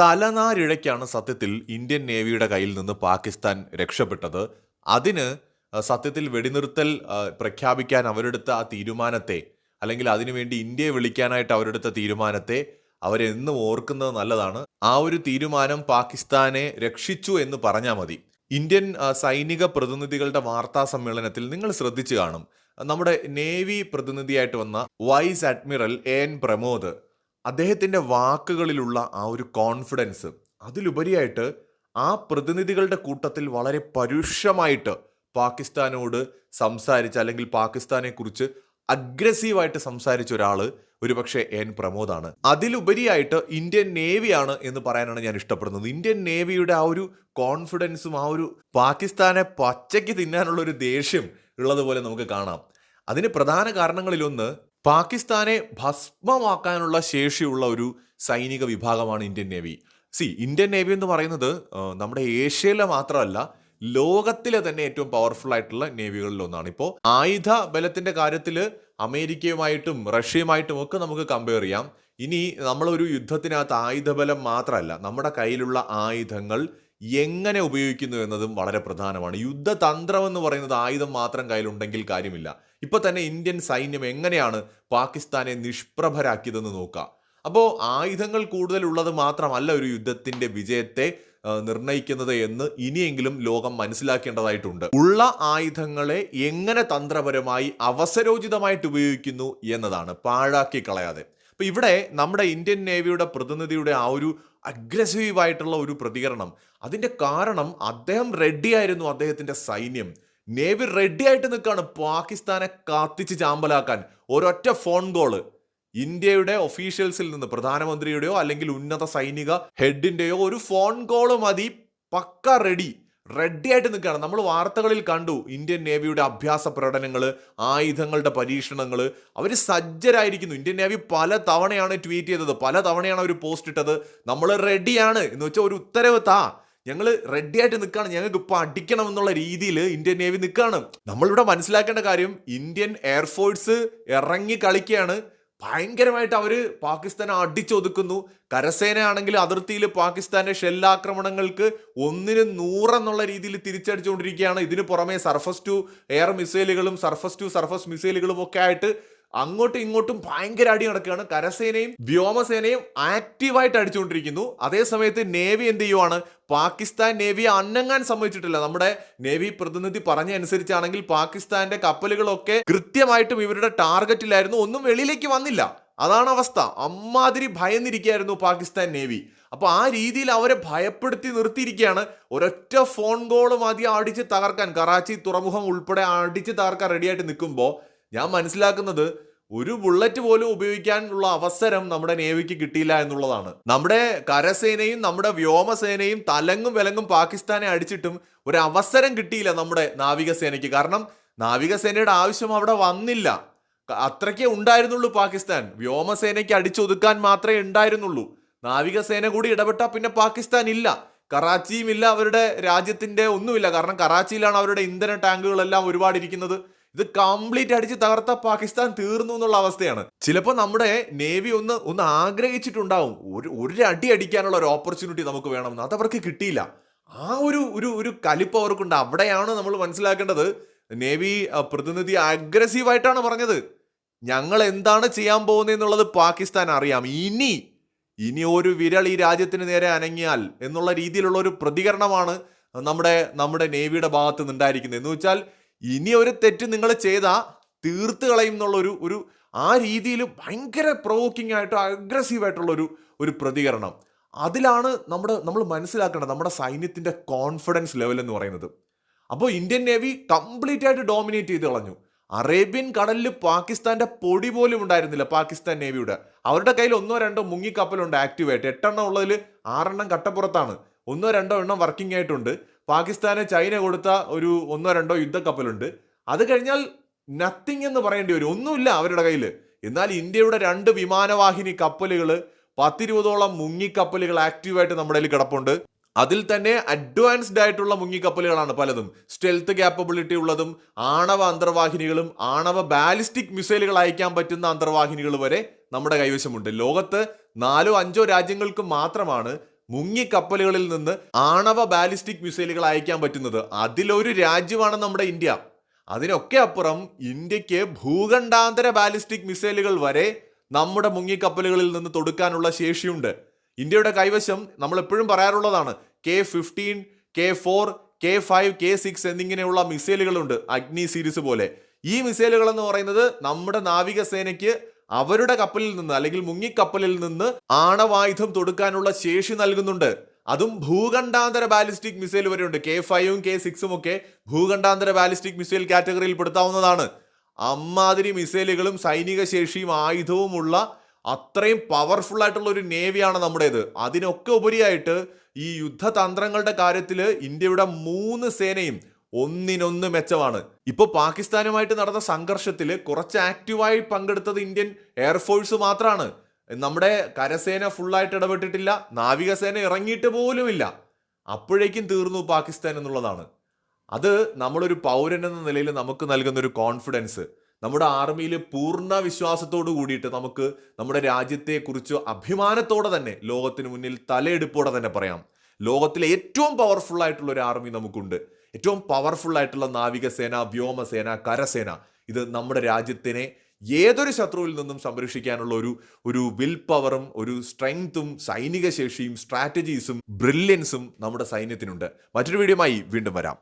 തലനാരിഴയ്ക്കാണ് സത്യത്തിൽ ഇന്ത്യൻ നേവിയുടെ കയ്യിൽ നിന്ന് പാകിസ്ഥാൻ രക്ഷപ്പെട്ടത്. അതിന് സത്യത്തിൽ വെടിനിർത്തൽ പ്രഖ്യാപിക്കാൻ അവരെടുത്ത ആ തീരുമാനത്തെ അല്ലെങ്കിൽ അതിനുവേണ്ടി ഇന്ത്യയെ വിളിക്കാനായിട്ട് അവരെടുത്ത തീരുമാനത്തെ അവരെന്നും ഓർക്കുന്നത് നല്ലതാണ്. ആ ഒരു തീരുമാനം പാകിസ്ഥാനെ രക്ഷിച്ചു എന്ന് പറഞ്ഞാൽ മതി. ഇന്ത്യൻ സൈനിക പ്രതിനിധികളുടെ വാർത്താ സമ്മേളനത്തിൽ നിങ്ങൾ ശ്രദ്ധിച്ചു കാണും. നമ്മുടെ നേവി പ്രതിനിധിയായിട്ട് വന്ന vice admiral A N Pramod അദ്ദേഹത്തിന്റെ വാക്കുകളിലുള്ള ആ ഒരു കോൺഫിഡൻസ് അതിലുപരിയായിട്ട് ആ പ്രതിനിധികളുടെ കൂട്ടത്തിൽ വളരെ പരുഷമായിട്ട് പാകിസ്ഥാനോട് സംസാരിച്ച അല്ലെങ്കിൽ പാകിസ്ഥാനെക്കുറിച്ച് അഗ്രസീവായിട്ട് സംസാരിച്ച ഒരാൾ ഒരുപക്ഷെ എൻ പ്രമോദാണ്. അതിലുപരിയായിട്ട് ഇന്ത്യൻ നേവിയാണ് എന്ന് പറയാനാണ് ഞാൻ ഇഷ്ടപ്പെടുന്നത്. ഇന്ത്യൻ നേവിയുടെ ആ ഒരു കോൺഫിഡൻസും ആ ഒരു പാകിസ്ഥാനെ പച്ചയ്ക്ക് തിന്നാനുള്ള ഒരു ദേഷ്യം ഉള്ളതുപോലെ നമുക്ക് കാണാം. അതിന് പ്രധാന കാരണങ്ങളിലൊന്ന് പാകിസ്ഥാനെ ഭസ്മമാക്കാനുള്ള ശേഷിയുള്ള ഒരു സൈനിക വിഭാഗമാണ് Indian navy. Sea Indian navy എന്ന് പറയുന്നത് നമ്മുടെ ഏഷ്യയിലെ മാത്രമല്ല ലോകത്തിലെ തന്നെ ഏറ്റവും പവർഫുൾ ആയിട്ടുള്ള നേവികളിൽ ഒന്നാണ്. ഇപ്പോൾ ആയുധ ബലത്തിന്റെ കാര്യത്തിൽ അമേരിക്കയുമായിട്ടും റഷ്യയുമായിട്ടും ഒക്കെ നമുക്ക് കമ്പയർ ചെയ്യാം. ഇനി നമ്മളൊരു യുദ്ധത്തിനകത്ത് ആയുധബലം മാത്രമല്ല നമ്മുടെ കയ്യിലുള്ള ആയുധങ്ങൾ എങ്ങനെ ഉപയോഗിക്കുന്നു എന്നതും വളരെ പ്രധാനമാണ്. യുദ്ധതന്ത്രം എന്ന് പറയുന്നത് ആയുധം മാത്രം കയ്യിലുണ്ടെങ്കിൽ കാര്യമില്ല. ഇപ്പൊ തന്നെ ഇന്ത്യൻ സൈന്യം എങ്ങനെയാണ് പാകിസ്ഥാനെ നിഷ്പ്രഭരാക്കിയതെന്ന് നോക്കാം. അപ്പോൾ ആയുധങ്ങൾ കൂടുതലുള്ളത് മാത്രമല്ല ഒരു യുദ്ധത്തിന്റെ വിജയത്തെ നിർണയിക്കുന്നത് എന്ന് ഇനിയെങ്കിലും ലോകം മനസ്സിലാക്കേണ്ടതായിട്ടുണ്ട്. ഉള്ള ആയുധങ്ങളെ എങ്ങനെ തന്ത്രപരമായി അവസരോചിതമായിട്ട് ഉപയോഗിക്കുന്നു എന്നതാണ്. പാഴാക്കി കളയാതെ. അപ്പൊ ഇവിടെ നമ്മുടെ ഇന്ത്യൻ നേവിയുടെ പ്രതിനിധിയുടെ ആ ഒരു അഗ്രസീവ് ആയിട്ടുള്ള ഒരു പ്രതികരണം. അതിന്റെ കാരണം അദ്ദേഹം റെഡിയായിരുന്നു അദ്ദേഹത്തിന്റെ സൈന്യം. നേവി റെഡി ആയിട്ട് നിൽക്കുകയാണ് പാകിസ്ഥാനെ കാത്തിച്ച് ചാമ്പലാക്കാൻ. ഒരൊറ്റ ഫോൺ കോൾ ഇന്ത്യയുടെ ഒഫീഷ്യൽസിൽ നിന്ന് പ്രധാനമന്ത്രിയുടെയോ അല്ലെങ്കിൽ ഉന്നത സൈനിക ഹെഡിന്റെയോ ഒരു ഫോൺ കോൾ മതി പക്ക റെഡി റെഡി ആയിട്ട് നിൽക്കുകയാണ്. നമ്മൾ വാർത്തകളിൽ കണ്ടു ഇന്ത്യൻ നേവിയുടെ അഭ്യാസ പ്രകടനങ്ങൾ ആയുധങ്ങളുടെ പരീക്ഷണങ്ങൾ അവർ സജ്ജരായിരിക്കുന്നു. ഇന്ത്യൻ നേവി പല തവണയാണ് ട്വീറ്റ് ചെയ്തത് പല തവണയാണ് അവർ പോസ്റ്റ് ഇട്ടത്. നമ്മൾ റെഡിയാണ് എന്ന് വെച്ചാൽ ഒരു ഉത്തരവ് താ. ഞങ്ങൾ റെഡി ആയിട്ട് നിൽക്കുകയാണ്. ഞങ്ങൾക്ക് ഇപ്പോൾ അടിക്കണം എന്നുള്ള രീതിയിൽ ഇന്ത്യൻ നേവി നിൽക്കുകയാണ്. നമ്മളിവിടെ മനസ്സിലാക്കേണ്ട കാര്യം ഇന്ത്യൻ എയർഫോഴ്സ് ഇറങ്ങി കളിക്കുകയാണ്. ഭയങ്കരമായിട്ട് അവർ പാകിസ്ഥാനെ അടിച്ചൊതുക്കുന്നു. കരസേനയാണെങ്കിൽ അതിർത്തിയിൽ പാകിസ്ഥാന്റെ ഷെല്ലാക്രമണങ്ങൾക്ക് ഒന്നിന് നൂറെന്നുള്ള രീതിയിൽ തിരിച്ചടിച്ചുകൊണ്ടിരിക്കുകയാണ്. ഇതിന് പുറമെ സർഫസ് ടു എയർ മിസൈലുകളും സർഫസ് ടു സർഫസ് മിസൈലുകളും ഒക്കെ ആയിട്ട് അങ്ങോട്ടും ഇങ്ങോട്ടും ഭയങ്കര അടി നടക്കുകയാണ്. കരസേനയും വ്യോമസേനയും ആക്റ്റീവായിട്ട് അടിച്ചുകൊണ്ടിരിക്കുന്നു. അതേസമയത്ത് നേവി എന്ത് ചെയ്യുവാണ്? പാകിസ്ഥാൻ നേവിയെ അന്നങ്ങാൻ സമ്മതിച്ചിട്ടില്ല. നമ്മുടെ നേവി പ്രതിനിധി പറഞ്ഞ അനുസരിച്ചാണെങ്കിൽ പാകിസ്ഥാന്റെ കപ്പലുകളൊക്കെ കൃത്യമായിട്ടും ഇവരുടെ ടാർഗറ്റിലായിരുന്നു. ഒന്നും വെളിയിലേക്ക് വന്നില്ല. അതാണ് അവസ്ഥ. അമ്മാതിരി ഭയന്നിരിക്കുകയായിരുന്നു പാകിസ്ഥാൻ നേവി. അപ്പൊ ആ രീതിയിൽ അവരെ ഭയപ്പെടുത്തി നിർത്തിയിരിക്കുകയാണ്. ഒരൊറ്റ ഫോൺ കോൾ മതി അടിച്ച് തകർക്കാൻ. കറാച്ചി തുറമുഖം ഉൾപ്പെടെ അടിച്ച് തകർക്കാൻ റെഡിയായിട്ട് നിൽക്കുമ്പോൾ ഞാൻ മനസ്സിലാക്കുന്നത് ഒരു ബുള്ളറ്റ് പോലും ഉപയോഗിക്കാനുള്ള അവസരം നമ്മുടെ നേവിക്ക് കിട്ടിയില്ല എന്നുള്ളതാണ്. നമ്മുടെ കരസേനയും നമ്മുടെ വ്യോമസേനയും തലങ്ങും വിലങ്ങും പാകിസ്ഥാനെ അടിച്ചിട്ടും ഒരു അവസരം കിട്ടിയില്ല നമ്മുടെ നാവികസേനയ്ക്ക്. കാരണം നാവികസേനയുടെ ആവശ്യം അവിടെ വന്നില്ല. അത്രയ്ക്കേ ഉണ്ടായിരുന്നുള്ളൂ പാകിസ്ഥാൻ. വ്യോമസേനയ്ക്ക് അടിച്ചൊതുക്കാൻ മാത്രമേ ഉണ്ടായിരുന്നുള്ളൂ. നാവികസേന കൂടി ഇടപെട്ടാൽ പിന്നെ പാകിസ്ഥാൻ ഇല്ല. കറാച്ചിയും ഇല്ല അവരുടെ രാജ്യത്തിന്റെ ഒന്നുമില്ല. കാരണം കറാച്ചിയിലാണ് അവരുടെ ഇന്ധന ടാങ്കുകളെല്ലാം ഒരുപാട് ഇരിക്കുന്നത് ഇത് കംപ്ലീറ്റ് അടിച്ച് തകർത്ത പാകിസ്ഥാൻ തീർന്നു എന്നുള്ള അവസ്ഥയാണ്. ചിലപ്പോൾ നമ്മുടെ നേവി ഒന്ന് ഒന്ന് ആഗ്രഹിച്ചിട്ടുണ്ടാവും. ഒരു ഒരു അടി അടിക്കാനുള്ള ഒരു ഓപ്പർച്യൂണിറ്റി നമുക്ക് വേണമെന്ന്. അത് അവർക്ക് കിട്ടിയില്ല. ആ ഒരു ഒരു ഒരു കലിപ്പ് അവർക്കുണ്ട്. അവിടെയാണ് നമ്മൾ മനസ്സിലാക്കേണ്ടത്. നേവി പ്രതിനിധി അഗ്രസീവായിട്ടാണ് പറഞ്ഞത്. ഞങ്ങൾ എന്താണ് ചെയ്യാൻ പോകുന്നത് എന്നുള്ളത് പാകിസ്ഥാൻ അറിയാം. ഇനി ഇനി ഒരു വിരൽ ഈ രാജ്യത്തിന് നേരെ അനങ്ങിയാൽ എന്നുള്ള രീതിയിലുള്ള ഒരു പ്രതികരണമാണ് നമ്മുടെ നമ്മുടെ നേവിയുടെ ഭാഗത്ത് നിന്നുണ്ടായിരിക്കുന്നത് എന്ന് വെച്ചാൽ ഇനി ഒരു തെറ്റ് നിങ്ങൾ ചെയ്താൽ തീർത്ത് കളയും എന്നുള്ളൊരു ഒരു ആ രീതിയിൽ ഭയങ്കര പ്രൊവോക്കിംഗ് ആയിട്ട് അഗ്രസീവ് ആയിട്ടുള്ള ഒരു പ്രതികരണം. അതിലാണ് നമ്മുടെ നമ്മൾ മനസ്സിലാക്കേണ്ടത് നമ്മുടെ സൈന്യത്തിന്റെ കോൺഫിഡൻസ് ലെവൽ എന്ന് പറയുന്നത്. അപ്പോൾ ഇന്ത്യൻ നേവി കംപ്ലീറ്റ് ആയിട്ട് ഡോമിനേറ്റ് ചെയ്ത് കളഞ്ഞു. അറേബ്യൻ കടലിൽ പാകിസ്ഥാന്റെ പൊടി പോലും ഉണ്ടായിരുന്നില്ല പാകിസ്ഥാൻ നേവിയുടെ. അവരുടെ കയ്യിൽ ഒന്നോ രണ്ടോ മുങ്ങിക്കപ്പലുണ്ട് ആക്റ്റീവായിട്ട് എട്ടെണ്ണം ഉള്ളതിൽ ആറെണ്ണം കട്ടപ്പുറത്താണ്. ഒന്നോ രണ്ടോ എണ്ണം വർക്കിംഗ് ആയിട്ടുണ്ട്. പാകിസ്ഥാന് ചൈന കൊടുത്ത ഒരു ഒന്നോ രണ്ടോ യുദ്ധക്കപ്പലുണ്ട്. അത് കഴിഞ്ഞാൽ നത്തിങ് എന്ന് പറയേണ്ടി വരും. ഒന്നുമില്ല അവരുടെ കയ്യിൽ എന്നാൽ ഇന്ത്യയുടെ രണ്ട് വിമാനവാഹിനി കപ്പലുകൾ പത്തിരുപതോളം മുങ്ങിക്കപ്പലുകൾ ആക്റ്റീവായിട്ട് നമ്മുടെ കയ്യിൽ കിടപ്പുണ്ട്. അതിൽ തന്നെ അഡ്വാൻസ്ഡ് ആയിട്ടുള്ള മുങ്ങിക്കപ്പലുകളാണ് പലതും. സ്റ്റെൽത്ത് ക്യാപ്പബിലിറ്റി ഉള്ളതും ആണവ അന്തർവാഹിനികളും ആണവ ബാലിസ്റ്റിക് മിസൈലുകൾ അയക്കാൻ പറ്റുന്ന അന്തർവാഹിനികൾ വരെ നമ്മുടെ കൈവശമുണ്ട്. ലോകത്ത് നാലോ അഞ്ചോ രാജ്യങ്ങൾക്ക് മാത്രമാണ് മുങ്ങിക്കപ്പലുകളിൽ നിന്ന് ആണവ ബാലിസ്റ്റിക് മിസൈലുകൾ അയക്കാൻ പറ്റുന്നത് അതിലൊരു രാജ്യമാണ് നമ്മുടെ ഇന്ത്യ. അതിനൊക്കെ അപ്പുറം ഇന്ത്യയ്ക്ക് ഭൂഖണ്ഡാന്തര ബാലിസ്റ്റിക് മിസൈലുകൾ വരെ നമ്മുടെ മുങ്ങിക്കപ്പലുകളിൽ നിന്ന് തൊടുക്കാനുള്ള ശേഷിയുണ്ട്. ഇന്ത്യയുടെ കൈവശം നമ്മൾ എപ്പോഴും പറയാറുള്ളതാണ്. K fifteen K four K five K six എന്നിങ്ങനെയുള്ള മിസൈലുകളുണ്ട് അഗ്നി സീരീസ് പോലെ. ഈ മിസൈലുകൾ എന്ന് പറയുന്നത് നമ്മുടെ നാവികസേനയ്ക്ക് അവരുടെ കപ്പലിൽ നിന്ന് അല്ലെങ്കിൽ മുങ്ങിക്കപ്പലിൽ നിന്ന് ആണവായുധം തൊടുക്കാനുള്ള ശേഷി നൽകുന്നുണ്ട്. അതും ഭൂഖണ്ഡാന്തര ബാലിസ്റ്റിക് മിസൈൽ വരെയുണ്ട്. കെ ഫൈവും കെ സിക്സും ഒക്കെ ഭൂഖണ്ഡാന്തര ബാലിസ്റ്റിക് മിസൈൽ കാറ്റഗറിയിൽ പെടുത്താവുന്നതാണ്. അമ്മാതിരി മിസൈലുകളും സൈനിക ശേഷിയും ആയുധവുമുള്ള അത്രയും പവർഫുൾ ആയിട്ടുള്ള ഒരു നേവിയാണ് നമ്മുടേത്. അതിനൊക്കെ ഉപരിയായിട്ട് ഈ യുദ്ധതന്ത്രങ്ങളുടെ കാര്യത്തിൽ ഇന്ത്യയുടെ മൂന്ന് സേനയും ഒന്നിനൊന്ന് മെച്ചമാണ്. ഇപ്പൊ പാകിസ്ഥാനുമായിട്ട് നടന്ന സംഘർഷത്തിൽ കുറച്ച് ആക്റ്റീവായി പങ്കെടുത്തത് ഇന്ത്യൻ എയർഫോഴ്സ് മാത്രമാണ് നമ്മുടെ കരസേന ഫുള്ളായിട്ട് ഇടപെട്ടിട്ടില്ല നാവികസേന ഇറങ്ങിയിട്ട് പോലുമില്ല. അപ്പോഴേക്കും തീർന്നു പാകിസ്ഥാൻ എന്നുള്ളതാണ്. അത് നമ്മളൊരു പൗരൻ എന്ന നിലയിൽ നമുക്ക് നൽകുന്ന ഒരു കോൺഫിഡൻസ്. നമ്മുടെ ആർമിയിൽ പൂർണ വിശ്വാസത്തോടു കൂടിയിട്ട് നമുക്ക് നമ്മുടെ രാജ്യത്തെക്കുറിച്ച് അഭിമാനത്തോടെ തന്നെ ലോകത്തിന് മുന്നിൽ തലയെടുപ്പോടെ തന്നെ പറയാം. ലോകത്തിലെ ഏറ്റവും പവർഫുൾ ആയിട്ടുള്ള ഒരു ആർമി നമുക്കുണ്ട്. ഏറ്റവും പവർഫുൾ ആയിട്ടുള്ള നാവികസേന വ്യോമസേന കരസേന. ഇത് നമ്മുടെ രാജ്യത്തിനെ ഏതൊരു ശത്രുവിൽ നിന്നും സംരക്ഷിക്കാനുള്ള ഒരു ഒരു വിൽ പവറും ഒരു സ്ട്രെങ്ത്തും സൈനിക ശേഷിയും സ്ട്രാറ്റജീസും ബ്രില്യൻസും നമ്മുടെ സൈന്യത്തിനുണ്ട്. മറ്റൊരു വീഡിയോമായി വീണ്ടും വരാം.